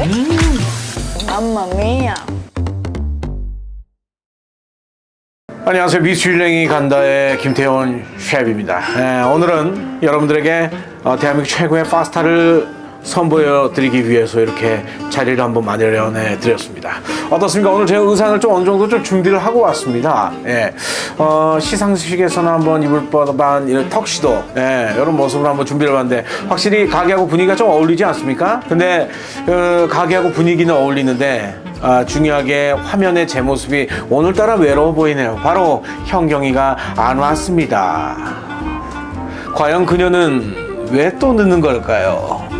맛있는데? 맘마미야. 안녕하세요. 미슐랭이 간다의 김태원 셰프입니다. 예, 오늘은 여러분들에게 어, 대한민국 최고의 파스타를 선보여 드리기 위해서 이렇게 자리를 한번 마련해 드렸습니다. 어떻습니까? 오늘 제 의상을 좀 어느 정도 좀 준비를 하고 왔습니다. 예, 어, 시상식에서는 한번 입을 법한 이런 턱시도, 예, 이런 모습으로 한번 준비를 해봤는데 확실히 가게하고 분위기가 좀 어울리지 않습니까? 근데 그 가게하고 분위기는 어울리는데 아, 중요하게 화면의 제 모습이 오늘따라 외로워 보이네요. 바로 현경이가 안 왔습니다. 과연 그녀는 왜 또 늦는 걸까요?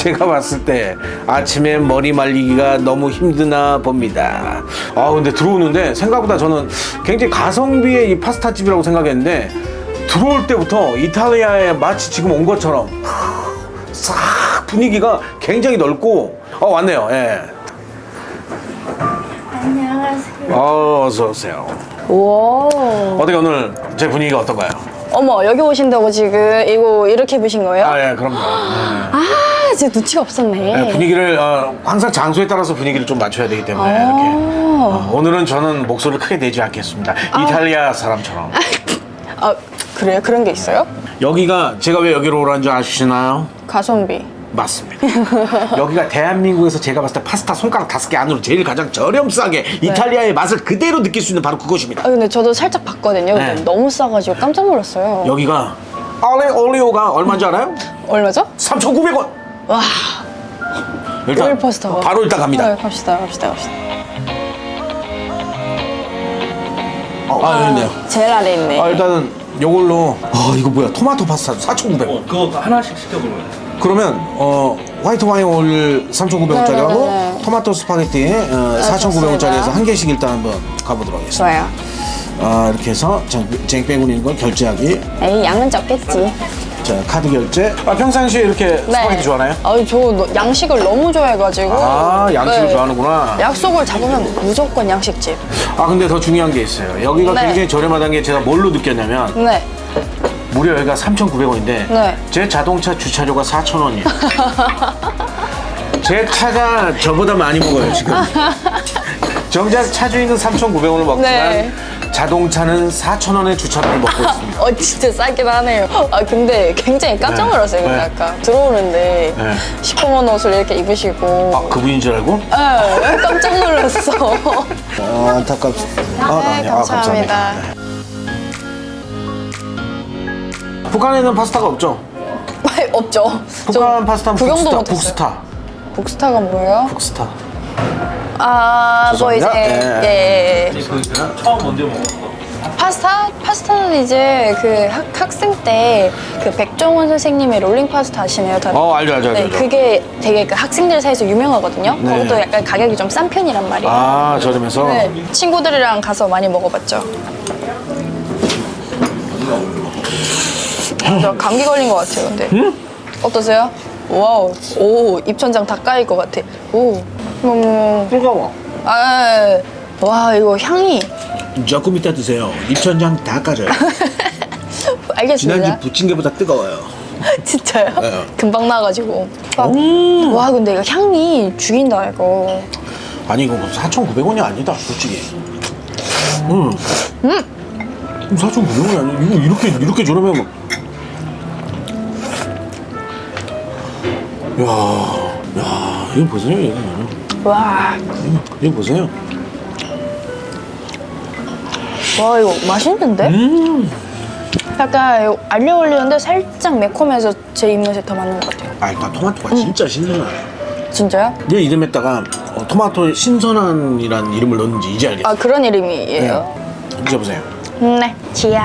제가 봤을 때 아침에 머리 말리기가 너무 힘드나 봅니다. 아 근데 들어오는데 생각보다 저는 굉장히 가성비의 이 파스타 집이라고 생각했는데 들어올 때부터 이탈리아에 마치 지금 온 것처럼 싹 분위기가 굉장히 넓고 어 왔네요. 예. 안녕하세요. 어, 어서 오세요. 와. 어떻게 오늘 제 분위기가 어떤가요? 어머, 여기 오신다고 지금 이거 이렇게 입으신 거예요? 아, 예, 그럼요. 네. 아, 진짜 눈치가 없었네. 네, 분위기를 어, 항상 장소에 따라서 분위기를 좀 맞춰야 되기 때문에 아. 이렇게 어, 오늘은 저는 목소리를 크게 내지 않겠습니다. 이탈리아 사람처럼. 아, 그래요? 그런 게 있어요? 여기가 제가 왜 여기로 오라는 줄 아시나요? 가성비. 맞습니다. 여기가 대한민국에서 제가 봤을 때 파스타 손가락 다섯 개 안으로 제일 가장 저렴싸게 이탈리아의 맛을 그대로 느낄 수 있는 바로 그것입니다. 아, 근데 저도 살짝 봤거든요. 근데 네. 너무 싸가지고 깜짝 놀랐어요. 여기가 알레 올리오가 얼마인지 알아요? 얼마죠? 3,900원. 와, 일단 오일 파스타가. 바로 일단 갑니다. 네, 갑시다, 갑시다, 갑시다. 아, 여기 있네요. 제일 아래 있네. 아, 일단은 요걸로 아, 이거 뭐야? 토마토 파스타 4,900원. 그거 하나씩 시켜보면 그러면 어 화이트 와인 오일 3,900원짜리하고 네 네 네. 토마토 스파게티 어, 4,900원짜리에서 좋습니다. 한 개씩 일단 한번 가보도록 하겠습니다. 좋아요. 아 이렇게 해서 쟁 빼고 있는 걸 결제하기. 에이, 양은 적겠지. 자 카드 결제. 아 평상시에 이렇게 스파게티 좋아하나요? 아, 저 너- 양식을 너무 좋아해가지고. 아 양식을 네. 좋아하는구나. 약속을 잡으면 무조건 양식집. 아 근데 더 중요한 게 있어요. 여기가 네. 굉장히 저렴하다는 게 제가 뭘로 느꼈냐면 네. 무려 여기가 3,900원인데 네. 제 자동차 주차료가 4,000원이에요. 제 차가 저보다 많이 먹어요 지금. 정작 차주인은 3,900원을 먹지만 네. 자동차는 4,000원의 주차료를 먹고 있습니다. 어, 진짜 싸긴 하네요. 아, 근데 굉장히 깜짝 네. 놀랐어요. 근데 네. 아까 들어오는데 네. 시커먼 옷을 이렇게 입으시고. 아 그분인 줄 알고? 네, 깜짝 놀랐어. 어, 안타깝습니다. 아, 네, 아니요. 아, 감사합니다. 북한에는 파스타가 없죠? 없죠. 북한 파스타는 구경도 북스타. 못했어요. 북스타. 북스타가 뭐예요? 북스타. 아, 뭐 이제 죄송합니다. 예, 예. 그러니까 처음 언제 먹었어? 파스타? 파스타는 이제 그 학, 학생 때 그 백종원 선생님의 롤링 파스타 아시나요? 다들? 어 알죠 알죠 네, 알죠. 그게 되게 그 학생들 사이에서 유명하거든요. 네. 그것도 약간 가격이 좀 싼 편이란 말이에요. 아 저렴해서. 네, 친구들이랑 가서 많이 먹어봤죠. 저 감기 걸린 것 같아요, 근데. 어떠세요? 와우, 오, 입천장 다 까일 것 같아. 오, 음, 뜨거워. 아, 와, 이거 향이. 조금 이따 드세요. 입천장 다 까져요. 알겠습니다. 지난주 부친 게보다 뜨거워요. 진짜요? 네. 금방 나가지고. 아, 음. 와, 근데 이거 향이 죽인다, 이거. 아니 이거 4,900원이 아니다 솔직히. 음. 음. 4,900원이 아니야. 이거 이렇게 이렇게 저렴하면. 야, 야, 이거 보세요. 이거, 와, 이거, 이거 보세요. 와, 이거 맛있는데? 음. 약간 이거 알려 올리는데 살짝 매콤해서 제 입맛에 더 맞는 것 같아요. 아, 일단 토마토가 진짜 신선하네. 진짜요? 얘 이름에다가 어, 토마토 신선한이란 이름을 넣는지 이제 알겠어요. 아, 그런 이름이에요? 드셔보세요. 네. 지양.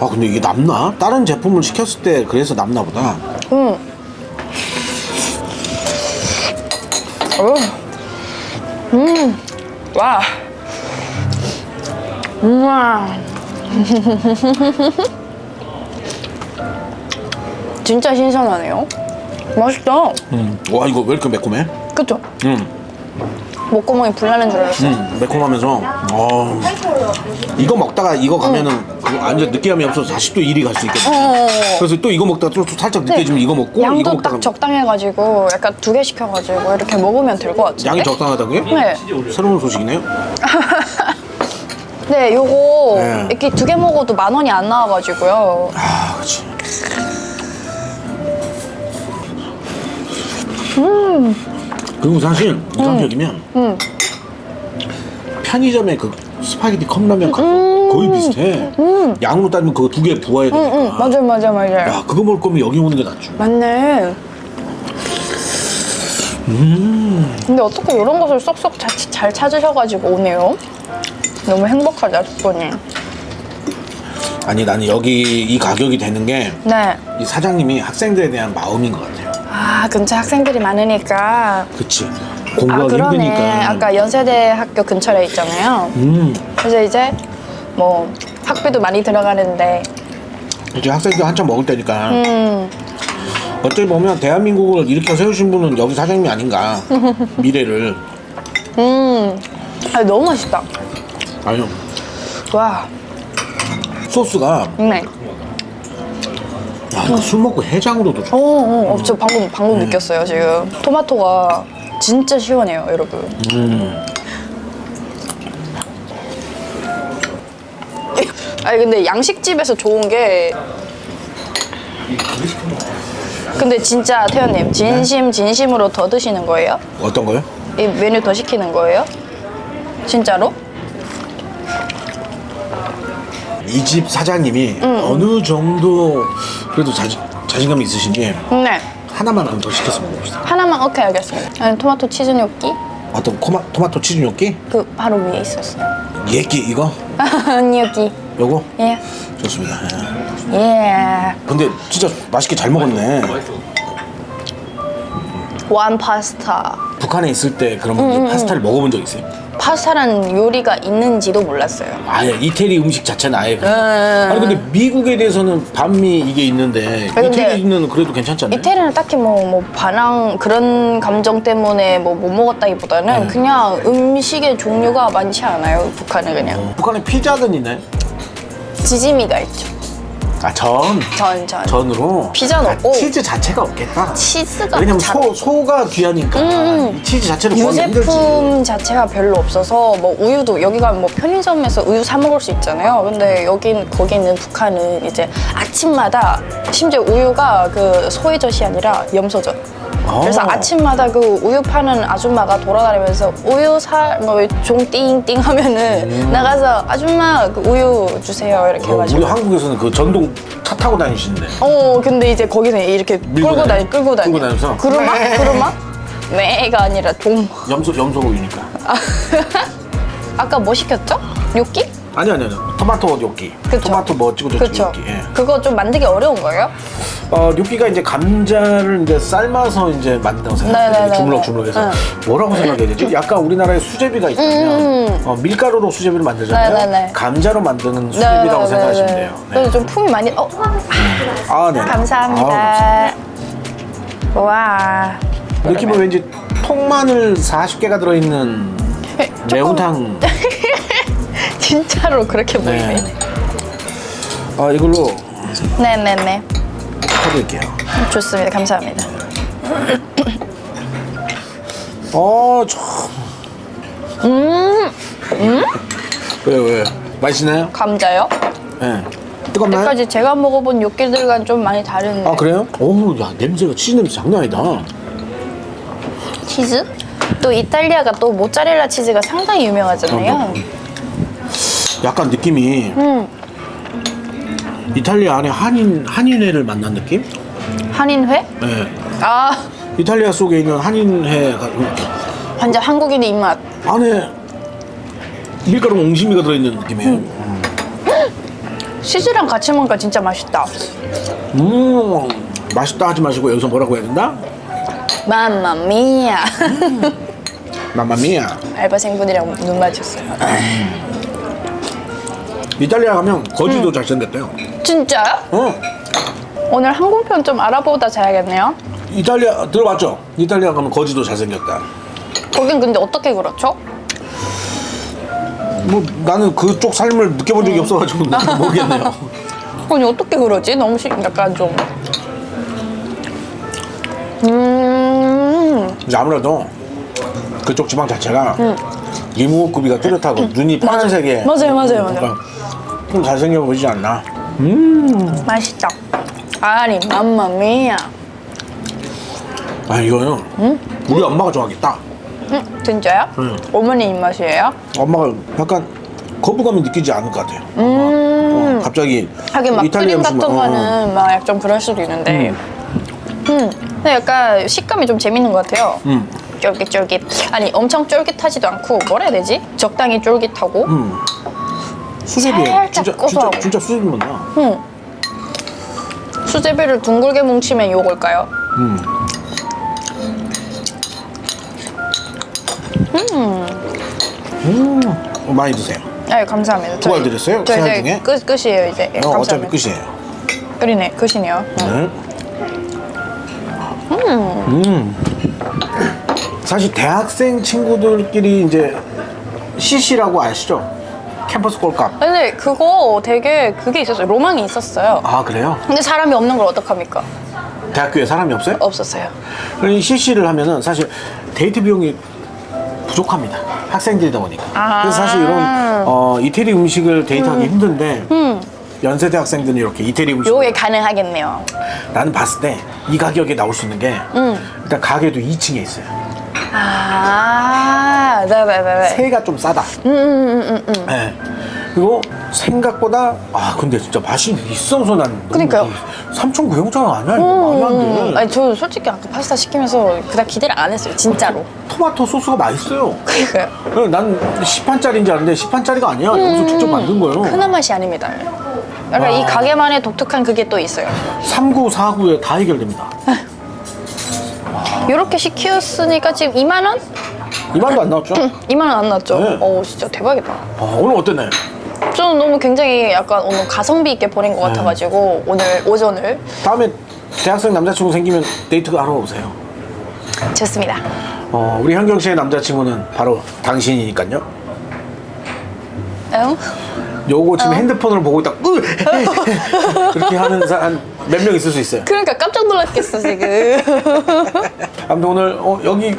아, 근데 이게 남나? 다른 제품을 시켰을 때 그래서 남나 보다. 음. 어. 음. 와. 우와. 진짜 신선하네요. 맛있다. 음. 와, 이거 왜 이렇게 매콤해? 그쵸? 음. 목구멍이 불나는 줄 알았어요. 음, 매콤하면서 어, 이거 먹다가 이거 가면은 그거 완전 느끼함이 없어서 다시 또 일이 갈 수 있겠네. 어. 그래서 또 이거 먹다가 또, 또 살짝 느껴지면 이거 먹고 이거 양도 먹다가 딱 적당해가지고 약간 두 개 시켜가지고 이렇게 먹으면 될 것 같은데. 양이 적당하다고요? 네. 새로운 소식이네요. 네, 요거 네. 이렇게 두 개 먹어도 만 원이 안 나와가지고요. 아, 그렇지. 그리고 사실 이 가격이면 편의점의 그 스파게티 컵라면 값 거의 비슷해. 양으로 따지면 그거 두 개 부어야 되니까. 응, 맞아요, 맞아요, 맞아요. 야, 그거 먹을 거면 여기 오는 게 낫죠. 맞네. 근데 어떻게 이런 것을 쏙쏙 자, 잘 찾으셔가지고 오네요? 너무 행복하다, 기분이. 아니 나는 여기 이 가격이 되는 게 이 네. 사장님이 학생들에 대한 마음인 것 같아요. 아, 근처 학생들이 많으니까. 그치. 아, 공부하기 그러네. 힘드니까. 아까 연세대 학교 근처에 있잖아요. 음, 그래서 이제 뭐 학비도 많이 들어가는데 이제 학생들 한참 먹을 때니까. 음, 어찌 보면 대한민국을 일으켜 세우신 분은 여기 사장님이 아닌가. 미래를. 음, 아, 너무 맛있다. 아니요. 와, 소스가 네. 야, 이거 술 먹고 해장으로도 좋아. 어, 어, 어, 저 방금 방금 느꼈어요 지금. 토마토가 진짜 시원해요, 여러분. 음. 아니 근데 양식집에서 좋은 게 근데 진짜 태연님 진심 진심으로 더 드시는 거예요? 어떤 거요? 이 메뉴 더 시키는 거예요? 진짜로? 이 집 사장님이 음, 어느 정도 그래도 자신, 자신감이 있으신지 네. 하나만 더 시켜서 먹읍시다. 하나만 오케이 알겠습니다. 아니 토마토 치즈 뇨끼 어떤 코마, 토마토 치즈 뇨끼? 그 바로 위에 있었어요. 예끼 이거? 뇨끼. 요거? 예. 좋습니다. 예. 예. 근데 진짜 맛있게 잘 먹었네. 완 파스타. 북한에 있을 때 음, 그러면 이 파스타를 먹어본 적 있어요? 파스타라는 요리가 있는지도 몰랐어요. 아예 이태리 음식 자체는 아예 그 음. 아니 근데 미국에 대해서는 반미 이게 있는데 근데 이태리는 그래도 괜찮지 않나요? 이태리는 딱히 뭐, 뭐 반항 그런 감정 때문에 뭐 못 먹었다기보다는 네. 그냥 음식의 종류가 많지 않아요. 북한은 그냥 어, 북한에 피자든 있나요? 지짐이가 있죠. 아 전. 전 전. 전으로 피자는 아, 없고. 치즈 자체가 없겠다. 치즈가 왜냐면 자- 소, 소가 귀하니까 이 치즈 자체를 구하기 힘들지. 유제품 자체가 별로 없어서 뭐 우유도 여기가 뭐 편의점에서 우유 사 먹을 수 있잖아요. 근데 여긴 거기는 북한은 이제 아침마다 심지어 우유가 그 소이젖이 아니라 염소젖. 그래서 어. 아침마다 그 우유 파는 아줌마가 돌아다니면서 우유 사뭐종 띵띵 하면은 나가서 아줌마 그 우유 주세요 이렇게 음. 어, 해가지고. 우리 한국에서는 그 전동 차 타고 다니시는데 어 근데 이제 거기서 이렇게 밀고 끌고 다니 다니- 끌고 다니. 끌고 다니면서? 그루마 네. 그루마? 네가 아니라 종. 염소 염소 우유니까. 아까 뭐 시켰죠? 요끼? 아니 아니 아니 토마토 뇨끼. 그쵸. 토마토 뭐 찍어줘 그쵸. 뇨끼. 예. 그거 좀 만들기 어려운 거예요? 어, 뇨끼가 이제 감자를 이제 삶아서 이제 만든다고 생각해요. 네네네네. 주물럭 주물럭해서 응. 뭐라고 생각해야 되지? 약간 우리나라에 수제비가 있다면 어, 밀가루로 수제비를 만들잖아요. 네네네. 감자로 만드는 수제비라고 생각하시면 돼요. 네. 그래서 좀 품이 많이. 어, 아, 네. 감사합니다. 와. 느낌은 왠지 통마늘 40개가 들어있는 네, 매운탕. 진짜로 그렇게 보이네. 네. 아, 이걸로 네네네. 해드릴게요. 좋습니다. 감사합니다. 어, 참. 음. 왜, 왜? 맛있나요? 감자요? 네. 뜨겁나요? 여기까지 제가 먹어본 요끼들과는 좀 많이 다른 아, 그래요? 오, 야, 냄새가, 치즈 냄새 장난 아니다. 치즈? 또 이탈리아가 또 모짜렐라 치즈가 상당히 유명하잖아요. 약간 느낌이 음, 이탈리아 안에 한인 한인회를 만난 느낌? 한인회? 네. 아, 이탈리아 속에 있는 한인회가 완전 한국인의 입맛. 안에 밀가루 옹심이가 들어있는 느낌이에요. 치즈랑 같이 먹으니까 진짜 맛있다. 음, 맛있다 하지 마시고 여기서 뭐라고 해야 된다? 맘마미야. 맘마미야. 알바생분이랑 눈 마주쳤어요. 이탈리아 가면 거지도 잘생겼대요. 진짜요? 어. 오늘 항공편 좀 알아보다 자야겠네요. 이탈리아 들어봤죠? 이탈리아 가면 거지도 잘생겼다. 거긴 근데 어떻게 그렇죠? 뭐 나는 그쪽 삶을 느껴본 적이 없어가지고 나는 모르겠네요. 아니 어떻게 그러지? 너무 시, 약간 좀 음, 아무래도 그쪽 지방 자체가 이무구비가 뚜렷하고 눈이 파란색에 맞아요, 맞아요, 맞아요. 그러니까 좀 잘생겨 보이지 않나? 맛있다. 아니 맘마미야. 아 이거는 우리 엄마가 좋아하겠다. 음, 진짜요? 응. 어머니 입맛이에요? 엄마가 약간 거부감이 느끼지 않을 것 같아요. 음. 어, 갑자기 하긴 막 이탈리아 푸딩 같은 음식 막, 어, 거는 막 약간 그럴 수도 있는데 음. 근데 약간 식감이 좀 재밌는 것 같아요 음. 쫄깃쫄깃 아니 엄청 쫄깃하지도 않고 뭐라 해야 되지? 적당히 쫄깃하고 음. 수제비에 살짝 진짜 진짜 고소하고. 진짜 수제비 맛 나. 음. 수제비를 둥글게 뭉치면 요걸까요? 음. 음. 어, 많이 드세요. 네 감사합니다 두알 드렸어요? 저 이제 중에? 끝, 끝이에요 이제 예, 어, 어차피 감사합니다 끝이에요. 끝이네 끝이네요 음. 네. 음. 사실 대학생 친구들끼리 이제 CC라고 아시죠? 캠퍼스 꼴값. 근데 그거 되게 그게 있었어요 로망이 있었어요 아 그래요? 근데 사람이 없는 걸 어떡합니까? 대학교에 사람이 없어요? 없었어요 이 CC를 하면은 사실 데이트 비용이 부족합니다. 학생들이다 보니까. 아. 그래서 사실 이런 어, 이태리 음식을 데이트하기 힘든데 연세대 학생들은 이렇게 이태리 음식 요게 가능하겠네요 나는 봤을 때 이 가격에 나올 수 있는 게 일단 가게도 2층에 있어요. 아, 네 네 네네. 세가 좀 싸다. 네. 그리고 생각보다 아 근데 진짜 맛이 있어서 난 너무 그러니까요. 3,900원 아니야 이거 말이 안 돼. 아니, 저 솔직히 아까 파스타 시키면서 그닥 기대를 안 했어요, 진짜로. 토마토 소스가 맛있어요. 그러니까요. 그래서 난 10판짜리인 줄 알았는데 10판짜리가 아니야. 여기서 직접 만든 거예요. 흔한 맛이 아닙니다. 약간 이 와. 가게만의 독특한 그게 또 있어요. 39, 49에 다 해결됩니다. 이렇게 시켰으니까 지금 2만 원? 2만도 안 나왔죠? 2만 원안 나왔죠? 네. 어, 진짜 대박이다. 아, 오늘 어땠나요? 저는 너무 굉장히 약간 오늘 가성비 있게 보낸 것 같아가지고 오늘 오전을 다음에 대학생 남자친구 생기면 데이트 하러 오세요. 좋습니다. 어, 우리 현경 씨의 남자친구는 바로 당신이니까요. 응? 요거 지금 핸드폰으로 보고 있다 으! 그렇게 하는 사람 몇 명 있을 수 있어요. 그러니까 깜짝 놀랐겠어, 지금. 아무튼 오늘 어, 여기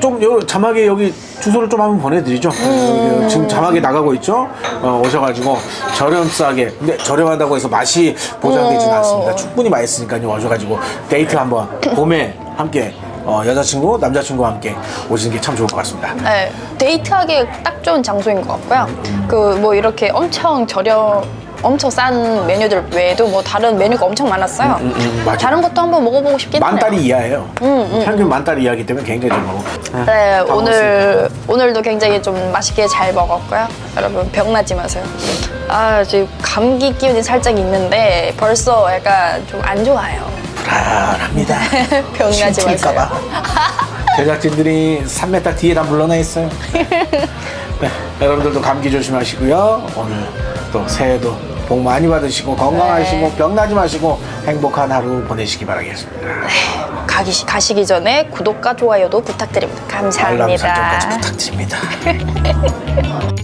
좀 요 자막에 여기 주소를 좀 한번 보내드리죠. 여기 지금 자막에 나가고 있죠. 어, 오셔가지고 저렴싸게 근데 저렴하다고 해서 맛이 보장되지는 어. 않습니다. 충분히 맛있으니까요. 오셔가지고 데이트 한번 봄에 함께 어, 여자친구 남자친구와 함께 오시는 게 참 좋을 것 같습니다. 네, 데이트하기에 딱 좋은 장소인 것 같고요. 그 뭐 이렇게 엄청 저렴, 엄청 싼 메뉴들 외에도 뭐 다른 메뉴가 엄청 많았어요. 음, 음, 맞아요. 다른 것도 한번 먹어보고 싶긴 만 달이 해요. 이하예요. 평균 만 달이 이하기 때문에 굉장히 좀 먹고. 네, 다 오늘 오늘도 굉장히 좀 맛있게 잘 먹었고요. 여러분 병나지 마세요. 아 지금 감기 기운이 살짝 있는데 벌써 약간 좀 안 좋아요. 불안합니다. 병나지 마세요. 심칠까봐. 제작진들이 3m 뒤에 다 물러나 있어요. 네, 여러분들도 감기 조심하시고요. 오늘 또 새해도 복 많이 받으시고 건강하시고 네. 병나지 마시고 행복한 하루 보내시기 바라겠습니다. 가기 가시기 전에 구독과 좋아요도 부탁드립니다. 알람 감사합니다. 설정까지 부탁드립니다.